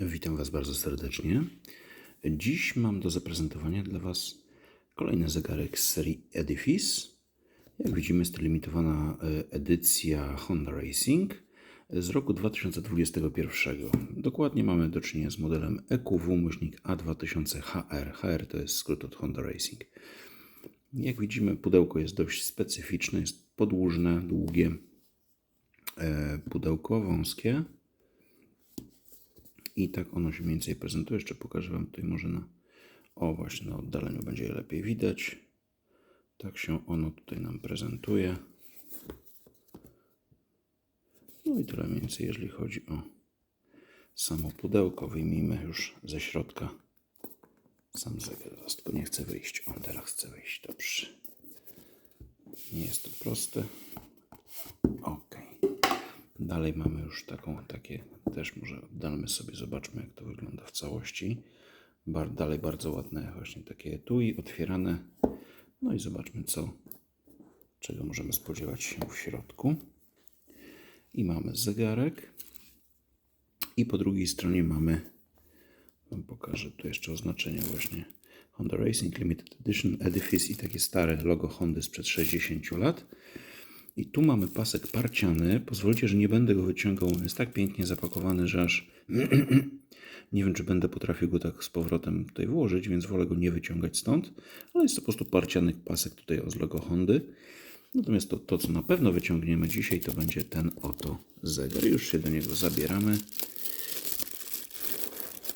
Witam Was bardzo serdecznie. Dziś mam do zaprezentowania dla Was kolejny zegarek z serii Edifice. Jak widzimy, jest to limitowana e, edycja Honda Racing z roku 2021. Dokładnie mamy do czynienia z modelem E EQW A2000HR. HR to jest skrót od Honda Racing. Jak widzimy, pudełko jest dość specyficzne, jest podłużne, długie, e, pudełko wąskie. I tak ono się mniej więcej prezentuje. Jeszcze pokażę Wam tutaj może na... O, właśnie na oddaleniu będzie lepiej widać. Tak się ono tutaj nam prezentuje. No i tyle mniej więcej, jeżeli chodzi o samo pudełko. Wyjmijmy już ze środka sam zegar. Teraz tylko nie chce wyjść. On teraz chce wyjść. Dobrze. Nie jest to proste. Dalej mamy już taką, takie, też może oddalmy sobie, zobaczmy jak to wygląda w całości. Bar, dalej bardzo ładne właśnie takie etui otwierane. No i zobaczmy co, czego możemy spodziewać się w środku. I mamy zegarek. I po drugiej stronie mamy, Wam pokażę tu jeszcze oznaczenia właśnie Honda Racing Limited Edition Edifice i takie stare logo Hondy sprzed 60 lat. I tu mamy pasek parciany. Pozwólcie, że nie będę go wyciągał. On jest tak pięknie zapakowany, że aż nie wiem, czy będę potrafił go tak z powrotem tutaj włożyć, więc wolę go nie wyciągać stąd. Ale jest to po prostu parciany pasek tutaj z logo Hondy. Natomiast to, to, co na pewno wyciągniemy dzisiaj, to będzie ten oto zegar. Już się do niego zabieramy.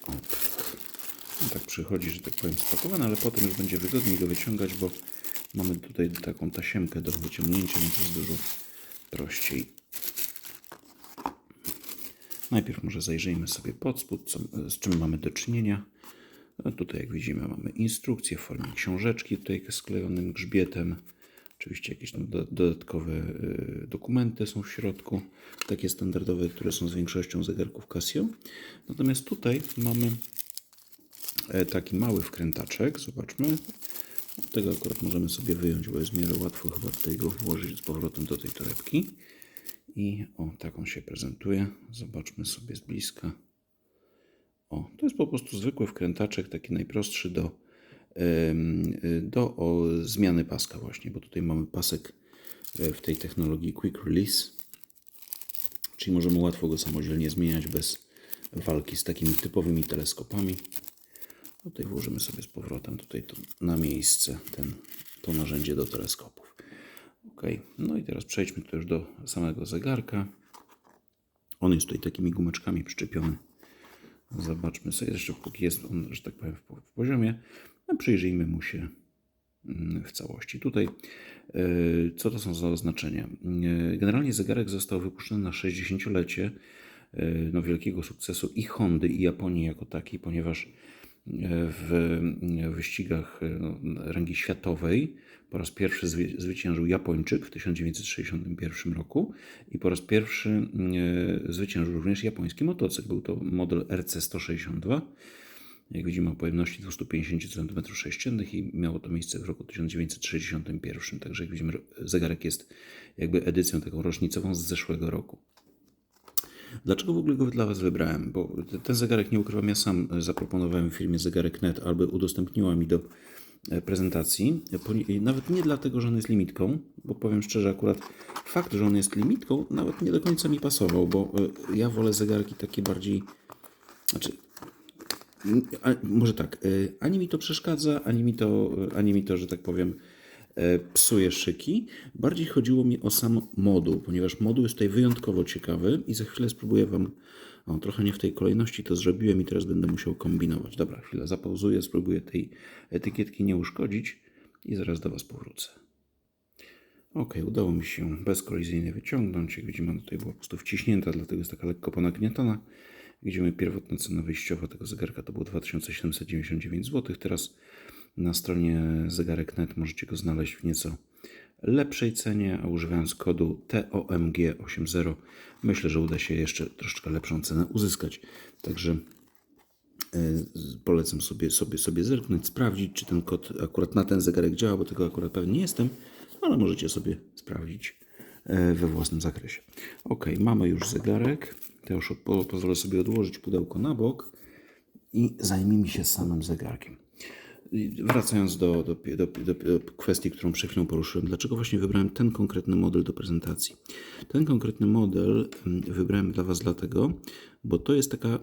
O tak. No tak przychodzi, że tak powiem, spakowany, ale potem już będzie wygodniej go wyciągać, bo mamy tutaj taką tasiemkę do wyciągnięcia, więc jest dużo prościej. Najpierw może zajrzyjmy sobie pod spód, co, z czym mamy do czynienia. No tutaj jak widzimy mamy instrukcję w formie książeczki tutaj sklejonym grzbietem. Oczywiście jakieś tam do, dodatkowe y, dokumenty są w środku, takie standardowe, które są z większością zegarków Casio. Natomiast tutaj mamy e, taki mały wkrętaczek, zobaczmy. Tego akurat możemy sobie wyjąć, bo jest w miarę łatwo chyba tutaj go włożyć z powrotem do tej torebki. I o, tak on się prezentuje. Zobaczmy sobie z bliska. O, to jest po prostu zwykły wkrętaczek, taki najprostszy do, do o, zmiany paska właśnie, bo tutaj mamy pasek e, w tej technologii Quick Release, czyli możemy łatwo go samodzielnie zmieniać bez walki z takimi typowymi teleskopami. Tutaj włożymy sobie z powrotem tutaj to na miejsce ten, to narzędzie do teleskopów. Ok, no i teraz przejdźmy tu już do samego zegarka. On jest tutaj takimi gumeczkami przyczepiony. Zobaczmy sobie jeszcze, póki jest on, że tak powiem, w, poziomie. No, przyjrzyjmy mu się mm, w całości. Tutaj, e, co to są za oznaczenia? E, Generalnie zegarek został wypuszczony na 60-lecie e, no, wielkiego sukcesu i Hondy, i Japonii jako takiej, ponieważ w wyścigach no, rangi światowej po raz pierwszy zwy- zwyciężył Japończyk w 1961 roku i po raz pierwszy e, zwyciężył również japoński motocykl. Był to model RC162. Jak widzimy o pojemności 250 cm3 i miało to miejsce w roku 1961. Także jak widzimy zegarek jest jakby edycją taką rocznicową z zeszłego roku. Dlaczego w ogóle go dla Was wybrałem? Bo te- ten zegarek, nie ukrywam, ja sam e, zaproponowałem firmie Zegarek.net, aby udostępniła mi do e, prezentacji. Nawet nie dlatego, że on jest limitką, bo powiem szczerze, akurat fakt, że on jest limitką, nawet nie do końca mi pasował, bo e, ja wolę zegarki takie bardziej. Znaczy, a, może tak, ani mi to przeszkadza, ani mi to, ani mi to, że tak powiem, psuje szyki. Bardziej chodziło mi o sam moduł, ponieważ moduł jest tutaj wyjątkowo ciekawy i za chwilę spróbuję Wam, o, trochę nie w tej kolejności to zrobiłem i teraz będę musiał kombinować. Dobra, chwilę zapauzuję, spróbuję tej etykietki nie uszkodzić i zaraz do Was powrócę. Ok, udało mi się bezkolizyjnie wyciągnąć. Jak widzimy, ona tutaj była po prostu wciśnięta, dlatego jest taka lekko ponagniatana. Widzimy pierwotna cena wyjściowa tego zegarka to było 2799 zł. Teraz na stronie zegarek.net możecie go znaleźć w nieco lepszej cenie, a używając kodu TOMG80 myślę, że uda się jeszcze troszeczkę lepszą cenę uzyskać. Także e, polecam sobie, sobie, sobie zerknąć, sprawdzić, czy ten kod akurat na ten zegarek działa, bo tego akurat pewnie nie jestem, ale możecie sobie sprawdzić e, we własnym zakresie. Ok, mamy już zegarek. To już po, pozwolę sobie odłożyć pudełko na bok i zajmijmy się samym zegarkiem. Wracając do, do, do, do, do kwestii, którą przed chwilą poruszyłem, dlaczego właśnie wybrałem ten konkretny model do prezentacji? Ten konkretny model mm, wybrałem dla Was dlatego, bo to jest taka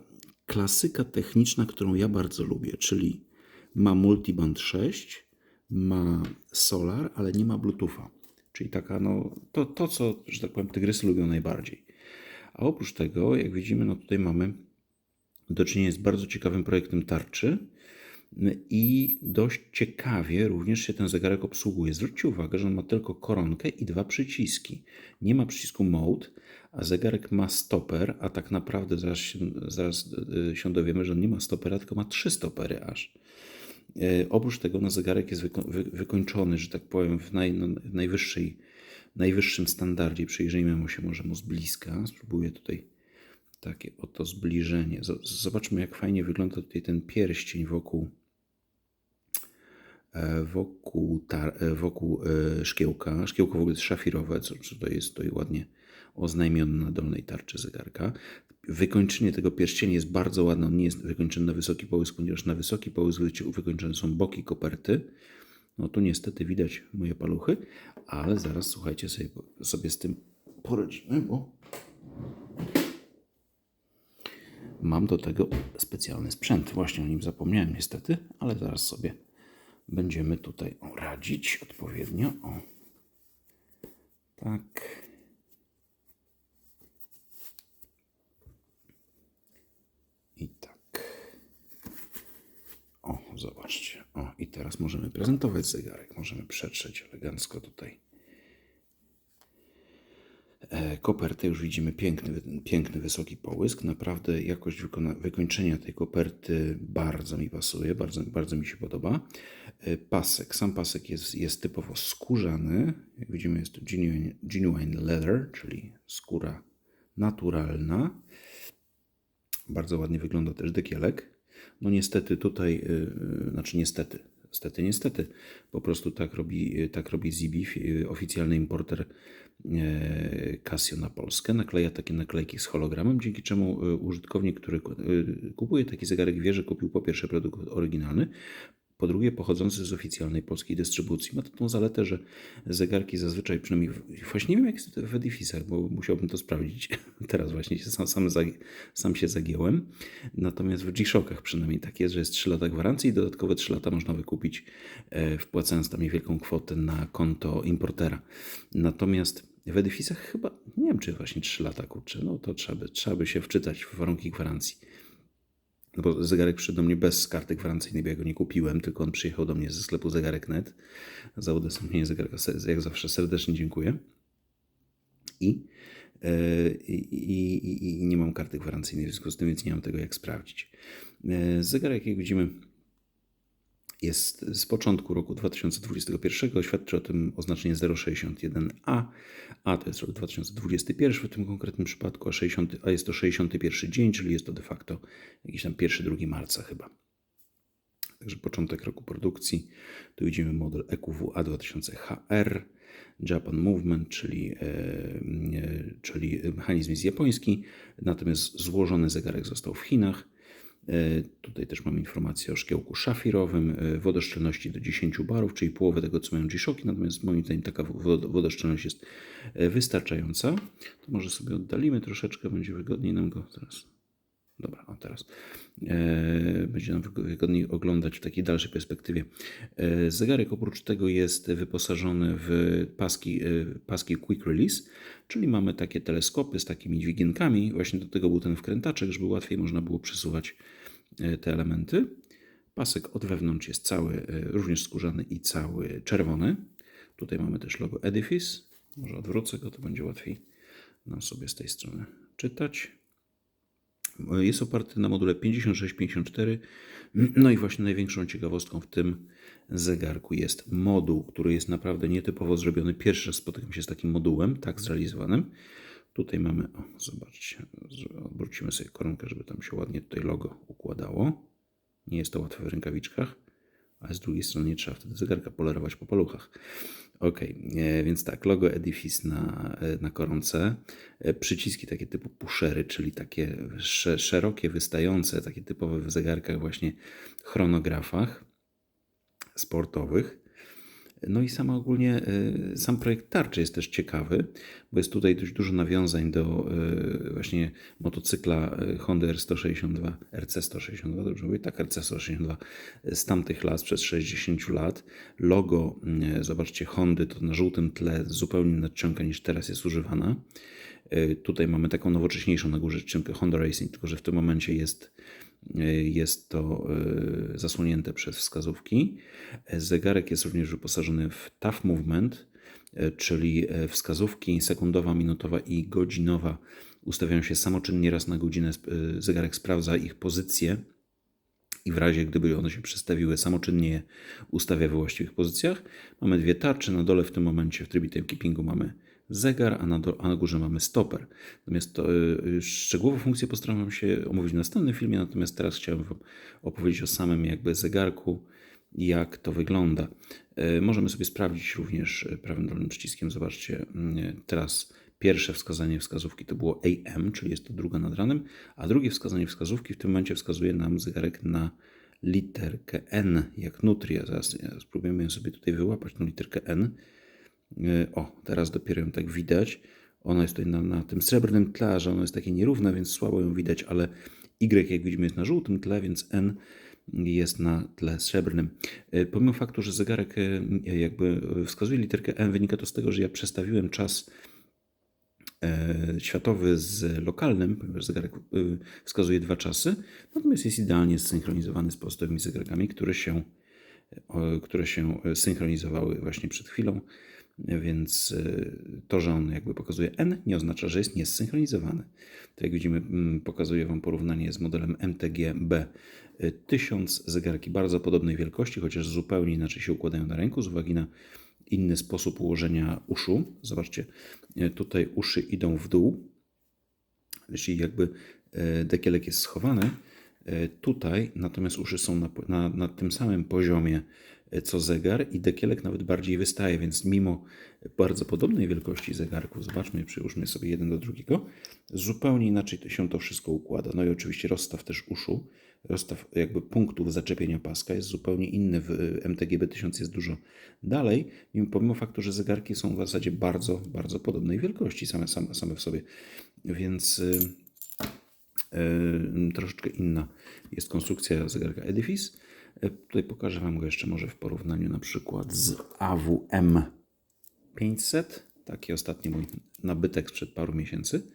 klasyka techniczna, którą ja bardzo lubię, czyli ma multiband 6, ma solar, ale nie ma bluetootha. Czyli taka, no, to, to co, że tak powiem, tygrysy lubią najbardziej. A oprócz tego, jak widzimy, no tutaj mamy do czynienia z bardzo ciekawym projektem tarczy i dość ciekawie również się ten zegarek obsługuje. Zwróćcie uwagę, że on ma tylko koronkę i dwa przyciski. Nie ma przycisku mode, a zegarek ma stoper, a tak naprawdę zaraz się, zaraz y, się dowiemy, że on nie ma stopera, tylko ma trzy stopery aż. E, Oprócz tego no, zegarek jest wyko- wy- wykończony, że tak powiem, w, naj, no, najwyższej, najwyższym standardzie. Przyjrzyjmy mu się może mu z bliska. Spróbuję tutaj takie oto zbliżenie. Zobaczmy, jak fajnie wygląda tutaj ten pierścień wokół, wokół, tar- e, wokół e, szkiełka. Szkiełko w ogóle jest szafirowe, co, to jest tutaj ładnie oznajmione na dolnej tarczy zegarka. Wykończenie tego pierścienia jest bardzo ładne. On nie jest wykończony na wysoki połysk, ponieważ na wysoki połysk wykończone są boki koperty. No tu niestety widać moje paluchy, ale zaraz słuchajcie sobie, sobie z tym poradzimy, bo mam do tego specjalny sprzęt. Właśnie o nim zapomniałem niestety, ale zaraz sobie będziemy tutaj radzić odpowiednio. O. Tak. I tak. O, zobaczcie. O, i teraz możemy prezentować zegarek. Możemy przetrzeć elegancko tutaj. E, Kopertę już widzimy piękny, piękny wysoki połysk. Naprawdę jakość wykończenia tej koperty bardzo mi pasuje, bardzo, bardzo mi się podoba. E, Pasek, sam pasek jest, jest typowo skórzany. Jak widzimy, jest to genuine, genuine leather, czyli skóra naturalna. Bardzo ładnie wygląda też dekielek. No niestety tutaj, yy, znaczy niestety, niestety, niestety, po prostu tak robi, tak robi Zibi, yy, oficjalny importer yy, Casio na Polskę. Nakleja takie naklejki z hologramem, dzięki czemu yy, użytkownik, który yy, kupuje taki zegarek wie, że kupił po pierwsze produkt oryginalny, po drugie pochodzący z oficjalnej polskiej dystrybucji. Ma to tą zaletę, że zegarki zazwyczaj, przynajmniej właśnie nie wiem jak jest w Edifisach, bo musiałbym to sprawdzić. Teraz właśnie się sam, sam, sam się zagięłem. Natomiast w G-Shockach przynajmniej tak jest, że jest 3 lata gwarancji i dodatkowe 3 lata można wykupić e, wpłacając tam niewielką kwotę na konto importera. Natomiast w Edifisach chyba, nie wiem czy właśnie 3 lata kurczę, no to trzeba by, trzeba by się wczytać w warunki gwarancji. No bo zegarek przyszedł do mnie bez karty gwarancyjnej, bo ja go nie kupiłem, tylko on przyjechał do mnie ze sklepu zegarek.net. Za udostępnienie zegarka, jak zawsze serdecznie dziękuję. I, e, i, i, i, i nie mam karty gwarancyjnej w związku z tym, więc nie mam tego jak sprawdzić. E, Zegarek, jak widzimy, jest z początku roku 2021. Świadczy o tym oznaczenie 061A, a to jest rok 2021 w tym konkretnym przypadku, a, 60, a jest to 61 dzień, czyli jest to de facto jakiś tam 1-2 marca chyba. Także początek roku produkcji. Tu widzimy model E EQW A2000HR, Japan Movement, czyli, e, e, czyli mechanizm jest japoński, natomiast złożony zegarek został w Chinach. E, Tutaj też mam informację o szkiełku szafirowym, e, wodoszczelności do 10 barów, czyli połowę tego, co mają G-Shocki, natomiast moim zdaniem taka wo- wodoszczelność jest e, wystarczająca. To może sobie oddalimy troszeczkę, będzie wygodniej nam go teraz. Dobra, a teraz e, będzie nam wygo- wygodniej oglądać w takiej dalszej perspektywie. E, zegarek oprócz tego jest wyposażony w paski, e, paski Quick Release, czyli mamy takie teleskopy z takimi dźwigienkami. Właśnie do tego był ten wkrętaczek, żeby łatwiej można było przesuwać te elementy. Pasek od wewnątrz jest cały, również skórzany i cały czerwony. Tutaj mamy też logo Edifice. Może odwrócę go, to będzie łatwiej nam sobie z tej strony czytać. Jest oparty na module 5654. No i właśnie największą ciekawostką w tym zegarku jest moduł, który jest naprawdę nietypowo zrobiony. Pierwszy raz spotykam się z takim modułem, tak zrealizowanym. Tutaj mamy, o, zobaczcie, obrócimy sobie koronkę, żeby tam się ładnie tutaj logo układało. Nie jest to łatwe w rękawiczkach. Ale z drugiej strony nie trzeba wtedy zegarka polerować po paluchach. Ok, więc tak, logo Edifice na, e, na koronce, e, przyciski takie typu pushery, czyli takie szerokie, wystające, takie typowe w zegarkach właśnie chronografach sportowych. No i sama ogólnie, y, sam projekt tarczy jest też ciekawy, bo jest tutaj dość dużo nawiązań do y, właśnie motocykla y, Honda R162, RC162, dobrze mówię? Tak, RC162 z tamtych lat, przez 60 lat. Logo, zobaczcie, Hondy to na żółtym tle zupełnie nadciąga niż teraz jest używana. Tutaj mamy taką nowocześniejszą na górze czcionkę Honda Racing, tylko że w tym momencie jest jest to e, zasłonięte przez wskazówki. Zegarek jest również wyposażony w Tough Movement, e, czyli e, wskazówki sekundowa, minutowa i godzinowa ustawiają się samoczynnie raz na godzinę. Zegarek sprawdza ich pozycję i w razie gdyby one się przestawiły, samoczynnie ustawia we właściwych pozycjach. Mamy dwie tarcze. Na dole w tym momencie w trybie timekeepingu mamy zegar, a na, a na górze mamy stoper. Natomiast to, y, szczegółowe funkcje postaram się omówić w następnym filmie, natomiast teraz chciałem Wam opowiedzieć o samym jakby zegarku, jak to wygląda. Y, możemy sobie sprawdzić również prawym dolnym przyciskiem. Zobaczcie, teraz pierwsze wskazanie wskazówki to było AM, czyli jest to druga nad ranem, a drugie wskazanie wskazówki w tym momencie wskazuje nam zegarek na literkę N, jak nutria. Zaraz spróbujemy sobie tutaj wyłapać tą literkę N. E, o, teraz dopiero ją tak widać. Ona jest tutaj na, na tym srebrnym tle, że ona jest takie nierówna, więc słabo ją widać, ale Y, jak widzimy, jest na żółtym tle, więc N jest na tle srebrnym. E, pomimo faktu, że zegarek e, jakby wskazuje literkę N, wynika to z tego, że ja przestawiłem czas światowy z lokalnym, ponieważ zegarek wskazuje dwa czasy, natomiast jest idealnie zsynchronizowany z pozostałymi zegarkami, które się, które się synchronizowały właśnie przed chwilą. Więc y, to, że on jakby pokazuje N, nie oznacza, że jest niesynchronizowany. Tak jak widzimy, mm, pokazuję Wam porównanie z modelem MTG B1000. Zegarki bardzo podobnej wielkości, chociaż zupełnie inaczej się układają na ręku z uwagi na inny sposób ułożenia uszu. Zobaczcie, y, tutaj uszy idą w dół, czyli jakby dekielek jest schowany. Tutaj natomiast uszy są na, na, na tym samym poziomie co zegar i dekielek nawet bardziej wystaje, więc mimo bardzo podobnej wielkości zegarków, zobaczmy, przyłóżmy sobie jeden do drugiego, zupełnie inaczej się to wszystko układa. No i oczywiście rozstaw też uszu, rozstaw jakby punktów zaczepienia paska jest zupełnie inny. W MTGB 1000 jest dużo dalej, pomimo faktu, że zegarki są w zasadzie bardzo, bardzo podobnej wielkości same, same, same w sobie. Więc yy, troszeczkę inna jest konstrukcja zegarka Edifice. E, tutaj pokażę Wam go jeszcze może w porównaniu na przykład z AWM 500. Taki ostatni mój nabytek sprzed paru miesięcy.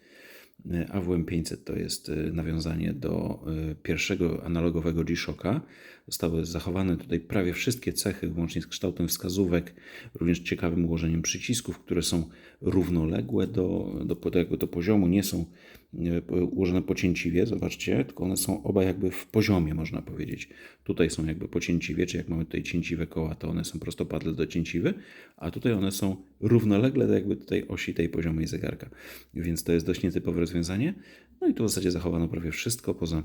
E, AWM 500 to jest e, nawiązanie do pierwszego analogowego G-Shocka. Zostały zachowane tutaj prawie wszystkie cechy, włącznie z kształtem wskazówek, również ciekawym ułożeniem przycisków, które są równoległe do, do, do, do poziomu, nie są ułożone pocięciwie, zobaczcie, tylko one są oba jakby w poziomie, można powiedzieć. Tutaj są jakby pocięciwie, czy jak mamy tutaj cięciwe koła, to one są prostopadle do cięciwy, a tutaj one są równolegle do jakby tutaj osi tej poziomej zegarka. Więc to jest dość nietypowe rozwiązanie. No i tu w zasadzie zachowano prawie wszystko poza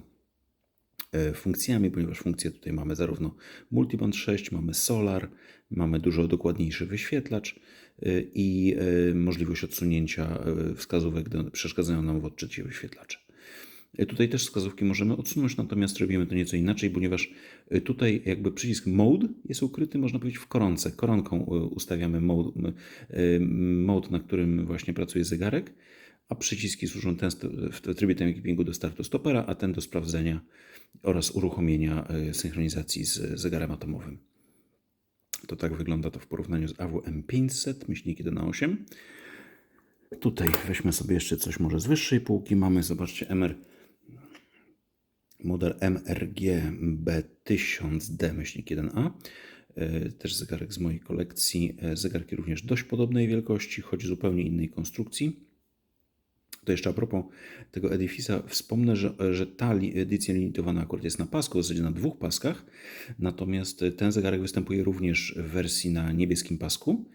e, funkcjami, ponieważ funkcje tutaj mamy zarówno Multiband 6, mamy Solar, mamy dużo dokładniejszy wyświetlacz, Y, i y, możliwość odsunięcia wskazówek przeszkadzają nam w odczycie wyświetlacza. Tutaj też wskazówki możemy odsunąć, natomiast robimy to nieco inaczej, ponieważ tutaj jakby przycisk Mode jest ukryty, można powiedzieć, w koronce. Koronką ustawiamy mode, mode na którym właśnie pracuje zegarek, a przyciski służą ten w trybie timekeepingu do startu stopera, a ten do sprawdzenia oraz uruchomienia synchronizacji z zegarem atomowym. To tak wygląda to w porównaniu z AWM 500, myślniki 1 na 8. Tutaj weźmy sobie jeszcze coś może z wyższej półki. Mamy, zobaczcie, MR, model MRG B1000D, myślnik 1A. E, też zegarek z mojej kolekcji. E, zegarki również dość podobnej wielkości, choć zupełnie innej konstrukcji. To jeszcze a propos tego Edifisa, wspomnę, że, że ta edycja limitowana akurat jest na pasku, w zasadzie na dwóch paskach, natomiast ten zegarek występuje również w wersji na niebieskim pasku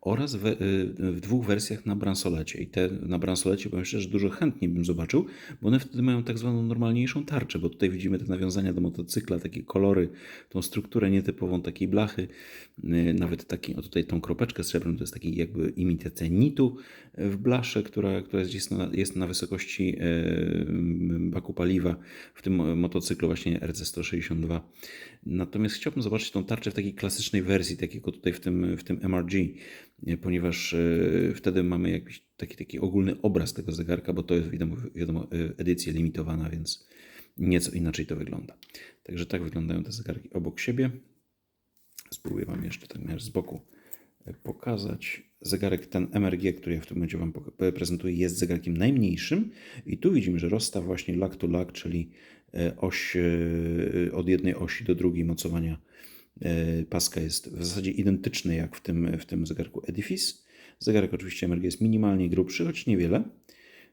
oraz we, w dwóch wersjach na bransolecie. I te na bransolecie, powiem szczerze, dużo chętniej bym zobaczył, bo one wtedy mają tak zwaną normalniejszą tarczę, bo tutaj widzimy te nawiązania do motocykla, takie kolory, tą strukturę nietypową takiej blachy, yy, nawet taki, o tutaj tą kropeczkę srebrną, to jest taki jakby imitacja nitu w blasze, która, która jest na, jest na wysokości yy, baku paliwa w tym motocyklu właśnie RC162. Natomiast chciałbym zobaczyć tą tarczę w takiej klasycznej wersji, takiego tutaj w tym, w tym MRG, yy, ponieważ yy, wtedy mamy jakiś taki, taki ogólny obraz tego zegarka, bo to jest wiadomo, wiadomo edycja limitowana, więc nieco inaczej to wygląda. Także tak wyglądają te zegarki obok siebie. Spróbuję Wam jeszcze tak z boku pokazać. Zegarek ten MRG, który ja w tym momencie Wam prezentuję, jest zegarkiem najmniejszym i tu widzimy, że rozstaw właśnie lag to lag, czyli oś od jednej osi do drugiej mocowania paska jest w zasadzie identyczny jak w tym, w tym zegarku Edifice. Zegarek oczywiście MRG jest minimalnie grubszy, choć niewiele.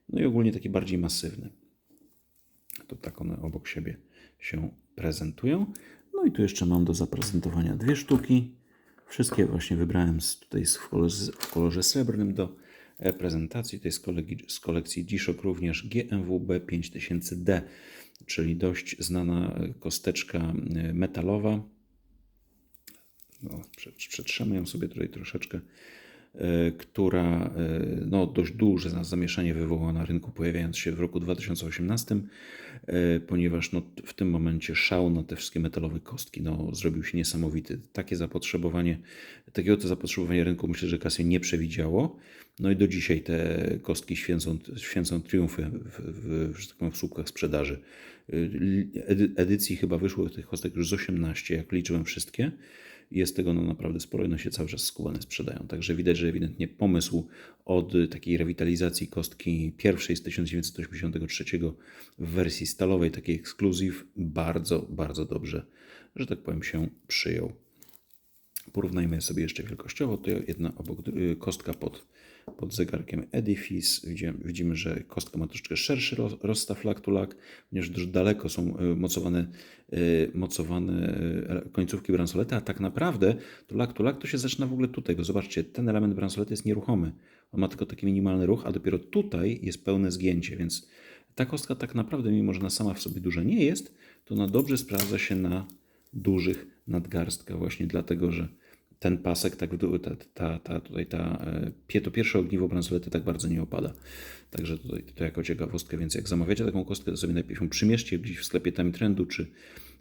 No i ogólnie taki bardziej masywny. To tak one obok siebie się prezentują. No i tu jeszcze mam do zaprezentowania dwie sztuki. Wszystkie właśnie wybrałem z, tutaj w kolorze, w kolorze srebrnym do prezentacji. To jest z, kolekcji G-Shock również GMWB 5000D, czyli dość znana kosteczka metalowa. No, przetrzemy ją sobie tutaj troszeczkę która no, dość duże zamieszanie wywołała na rynku, pojawiając się w roku 2018, ponieważ no, w tym momencie szał na te wszystkie metalowe kostki no, zrobił się niesamowity. Takie zapotrzebowanie, takiego to zapotrzebowanie rynku myślę, że Casio nie przewidziało. No i do dzisiaj te kostki święcą, święcą triumfy w, w, w, w, w słupkach sprzedaży. Edycji chyba wyszło tych kostek już z 18, jak liczyłem wszystkie jest tego no naprawdę sporo i one się cały czas skubane sprzedają. Także widać, że ewidentnie pomysł od takiej rewitalizacji kostki pierwszej z 1983 w wersji stalowej, takiej ekskluzyw, bardzo, bardzo dobrze, że tak powiem, się przyjął. Porównajmy sobie jeszcze wielkościowo. To jedna obok kostka pod pod zegarkiem Edifice. Widzimy, widzimy, że kostka ma troszeczkę szerszy rozstaw lak to lak, ponieważ dość daleko są e, mocowane, e, mocowane e, końcówki bransolety, a tak naprawdę to lak to lak to się zaczyna w ogóle tutaj, bo zobaczcie, ten element bransolety jest nieruchomy. On ma tylko taki minimalny ruch, a dopiero tutaj jest pełne zgięcie, więc ta kostka tak naprawdę, mimo że ona sama w sobie duża nie jest, to ona dobrze sprawdza się na dużych nadgarstkach właśnie dlatego, że ten pasek, tak, ta, ta, ta, tutaj ta, e, to pierwsze ogniwo bransolety tak bardzo nie opada. Także tutaj to jako ciekawostkę, więc jak zamawiacie taką kostkę, to sobie najpierw ją przymierzcie gdzieś w sklepie Time Trendu, czy,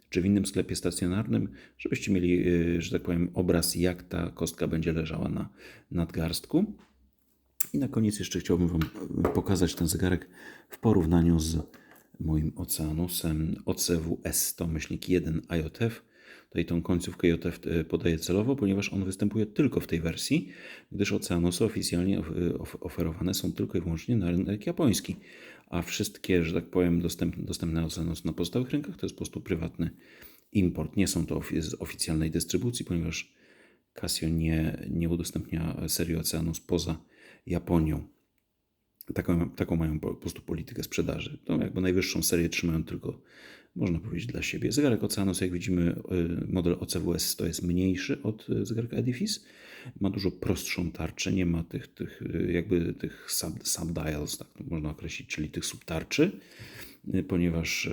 czy w innym sklepie stacjonarnym, żebyście mieli, e, że tak powiem, obraz, jak ta kostka będzie leżała na nadgarstku. I na koniec jeszcze chciałbym Wam pokazać ten zegarek w porównaniu z moim Oceanusem OCW S100 myślnik 1 IOTF Tutaj tą końcówkę JF e, podaję celowo, ponieważ on występuje tylko w tej wersji, gdyż Oceanusy oficjalnie oferowane są tylko i wyłącznie na rynek japoński, a wszystkie, że tak powiem, dostępne, dostępne Oceanus na pozostałych rynkach to jest po prostu prywatny import. Nie są to z oficjalnej dystrybucji, ponieważ Casio nie, nie udostępnia serii Oceanus poza Japonią. Taką, taką mają po prostu politykę sprzedaży. To jakby najwyższą serię trzymają tylko można powiedzieć, dla siebie. Zegarek Oceanus, jak widzimy, y, model OCWS to jest mniejszy od y, zegarka Edifice. Ma dużo prostszą tarczę, nie ma tych, tych y, jakby tych sub, subdials, tak można określić, czyli tych subtarczy, ponieważ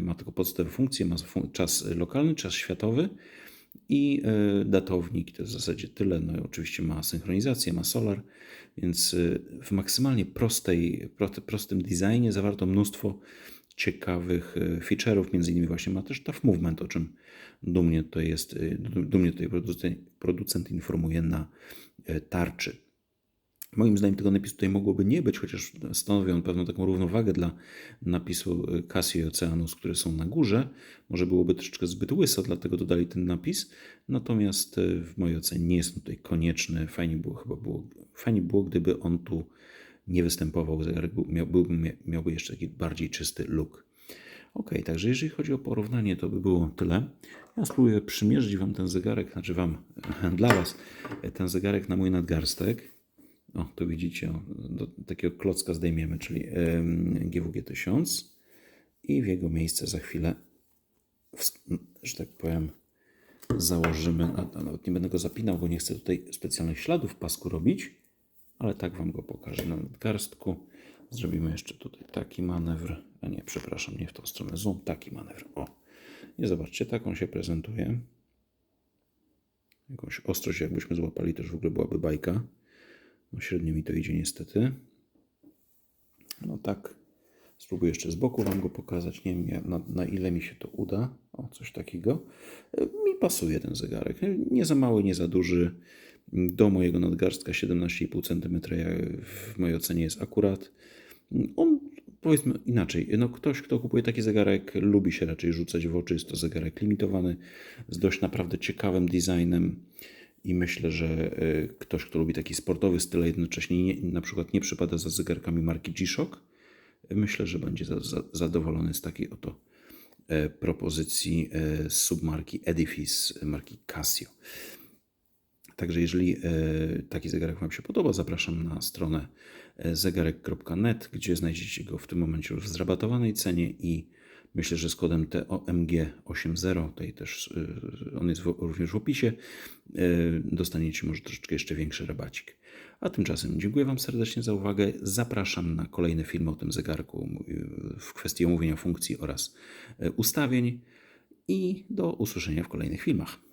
ma tylko podstawowe funkcje, ma czas lokalny, czas światowy i datownik, to jest w zasadzie tyle. No i oczywiście ma synchronizację, ma solar, więc w maksymalnie prostej, prostym designie zawarto mnóstwo ciekawych e, feature'ów, między innymi właśnie ma też Tough Movement, o czym dumnie tutaj jest, e, dumnie tutaj producent, producent informuje na e, tarczy. Moim zdaniem tego napisu tutaj mogłoby nie być, chociaż stanowi on pewną taką równowagę dla napisu Casio i Oceanus, które są na górze. Może byłoby troszeczkę zbyt łyso, dlatego dodali ten napis. Natomiast w mojej ocenie nie jest on tutaj konieczny. Fajnie było chyba było, fajnie było, gdyby on tu nie występował, zegarek byłby, miałby jeszcze taki bardziej czysty look. Ok, także jeżeli chodzi o porównanie, to by było tyle. Ja spróbuję przymierzyć Wam ten zegarek, znaczy Wam, dla Was, ten zegarek na mój nadgarstek. O, tu widzicie, do takiego klocka zdejmiemy, czyli GWG 1000 i w jego miejsce za chwilę, że tak powiem, założymy. Nawet nie będę go zapinał, bo nie chcę tutaj specjalnych śladów w pasku robić, ale tak Wam go pokażę na nadgarstku. Zrobimy jeszcze tutaj taki manewr, a nie, przepraszam, nie w tą stronę, zoom, taki manewr. O, i zobaczcie, tak on się prezentuje. Jakąś ostrość, jakbyśmy złapali, też w ogóle byłaby bajka. No średnio mi to idzie niestety. No tak. Spróbuję jeszcze z boku Wam go pokazać. Nie wiem na, na ile mi się to uda. O, coś takiego. Mi pasuje ten zegarek. Nie za mały, nie za duży. Do mojego nadgarstka 17,5 cm w mojej ocenie jest akurat. On, powiedzmy inaczej, no ktoś, kto kupuje taki zegarek, lubi się raczej rzucać w oczy. Jest to zegarek limitowany z dość naprawdę ciekawym designem. I myślę, że y, ktoś, kto lubi taki sportowy styl, a jednocześnie nie, na przykład nie przypada za zegarkami marki G-Shock, myślę, że będzie za, za, zadowolony z takiej oto e, propozycji e, submarki Edifice, e, marki Casio. Także jeżeli e, taki zegarek Wam się podoba, zapraszam na stronę e, zegarek.net, gdzie znajdziecie go w tym momencie już w zrabatowanej cenie i myślę, że z kodem TOMG80, tutaj też e, on jest również w opisie, dostaniecie może troszeczkę jeszcze większy rabacik. A tymczasem dziękuję Wam serdecznie za uwagę. Zapraszam na kolejne filmy o tym zegarku w kwestii omówienia funkcji oraz ustawień i do usłyszenia w kolejnych filmach.